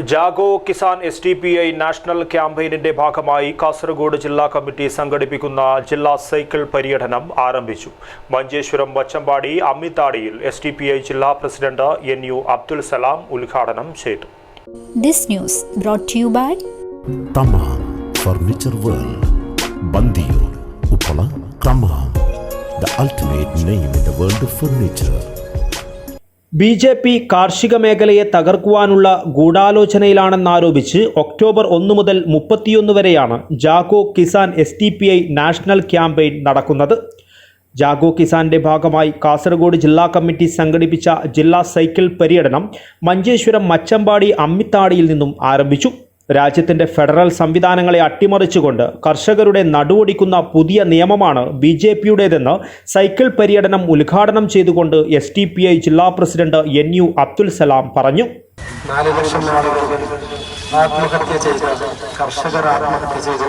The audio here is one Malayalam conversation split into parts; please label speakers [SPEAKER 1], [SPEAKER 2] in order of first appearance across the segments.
[SPEAKER 1] Jago Kisan S T P I national ക്യാമ്പയിനിന്റെ ഭാഗമായി കാസർഗോഡ് ജില്ലാ കമ്മിറ്റി സംഘടിപ്പിക്കുന്ന ജില്ലാ സൈക്കിൾ പര്യടനം ആരംഭിച്ചു. മഞ്ചേശ്വരം വച്ചമ്പാടി അമ്മിത്താടിയിൽ എസ് ടി പി ഐ ജില്ലാ president N U Abdul Salam ഉദ്ഘാടനം ചെയ്തു.
[SPEAKER 2] This news brought to you by
[SPEAKER 3] Thamam furniture world Bandiyod Uppala Thamam. The ultimate name in the world of furniture
[SPEAKER 4] B J P കാർഷിക മേഖലയെ തകർക്കുവാനുള്ള ഗൂഢാലോചനയിലാണെന്നാരോപിച്ച് ഒക്ടോബർ ഒന്ന് മുതൽ മുപ്പത്തിയൊന്ന് വരെയാണ് Jago Kisan S T P I national campaign നടക്കുന്നത്. ജാഗോ കിസാന്റെ ഭാഗമായി കാസർഗോഡ് ജില്ലാ കമ്മിറ്റി സംഘടിപ്പിച്ച ജില്ലാ സൈക്കിൾ പര്യടനം മഞ്ചേശ്വരം മച്ചമ്പാടി അമ്മിത്താടിയിൽ നിന്നും ആരംഭിച്ചു. രാജ്യത്തിന്റെ ഫെഡറൽ സംവിധാനങ്ങളെ അട്ടിമറിച്ചുകൊണ്ട് കർഷകരുടെ നടുവൊടിക്കുന്ന പുതിയ നിയമമാണ് ബി ജെ പിയുടേതെന്ന് സൈക്കിൾ പര്യടനം ഉദ്ഘാടനം ചെയ്തുകൊണ്ട് എസ് ടി പി ഐ ജില്ലാ president N U Abdul Salam പറഞ്ഞു.
[SPEAKER 5] നാല് ലക്ഷം ആളുകൾ ആത്മഹത്യ ചെയ്ത കർഷകർ ആത്മഹത്യ ചെയ്ത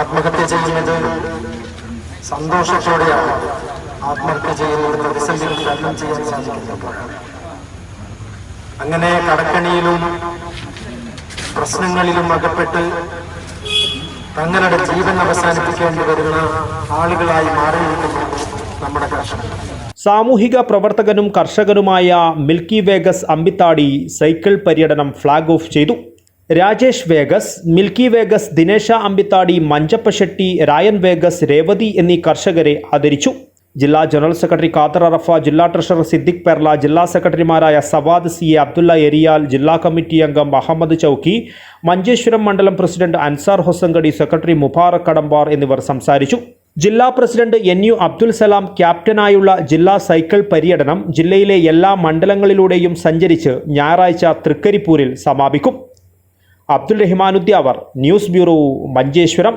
[SPEAKER 5] ആത്മഹത്യ ചെയ്യുന്നത് സന്തോഷത്തോടെയാണ്. ആത്മഹത്യ ചെയ്യുന്നത് പ്രതിസന്ധികൾ തരണം ചെയ്യാൻ സാധിക്കുന്നപ്പോഴാണ് അങ്ങനെ കടക്കണിയിലും പ്രശ്നങ്ങളിലും അകപ്പെട്ട് തങ്ങളുടെ ജീവൻ അവസാനിപ്പിക്കേണ്ടി വരുന്ന ആളുകളായി മാറിയിരിക്കുന്നു നമ്മുടെ കർഷകർ.
[SPEAKER 4] സാമൂഹിക പ്രവർത്തകനും കർഷകനുമായ മിൽക്കി വേഗസ് അമ്പിത്താടി സൈക്കിൾ പര്യടനം ഫ്ളാഗ് ഓഫ് ചെയ്തു. രാജേഷ് വേഗസ് മിൽക്കി വേഗസ് ദിനേശ അമ്പിത്താടി മഞ്ചപ്പ ഷെട്ടി രായൻ വേഗസ് രേവതി എന്നീ കർഷകരെ ആദരിച്ചു. ജില്ലാ ജനറൽ സെക്രട്ടറി ഖാദർ അറഫ ജില്ലാ ട്രഷറർ സിദ്ദിഖ് പെർല ജില്ലാ സെക്രട്ടറിമാരായ സവാദ് സി എ അബ്ദുള്ള എരിയാൽ ജില്ലാ കമ്മിറ്റി അംഗം അഹമ്മദ് ചൌക്കി മഞ്ചേശ്വരം മണ്ഡലം പ്രസിഡന്റ് അൻസാർ ഹൊസങ്കടി സെക്രട്ടറി മുബാറക് കടമ്പാർ എന്നിവർ സംസാരിച്ചു. ജില്ലാ president N U Abdul Salam ക്യാപ്റ്റനായുള്ള ജില്ലാ സൈക്കിൾ പര്യടനം ജില്ലയിലെ എല്ലാ മണ്ഡലങ്ങളിലൂടെയും സഞ്ചരിച്ച് ഞായറാഴ്ച തൃക്കരിപ്പൂരിൽ സമാപിക്കും. Abdul Rahman Udyavar news bureau Manjeshwaram.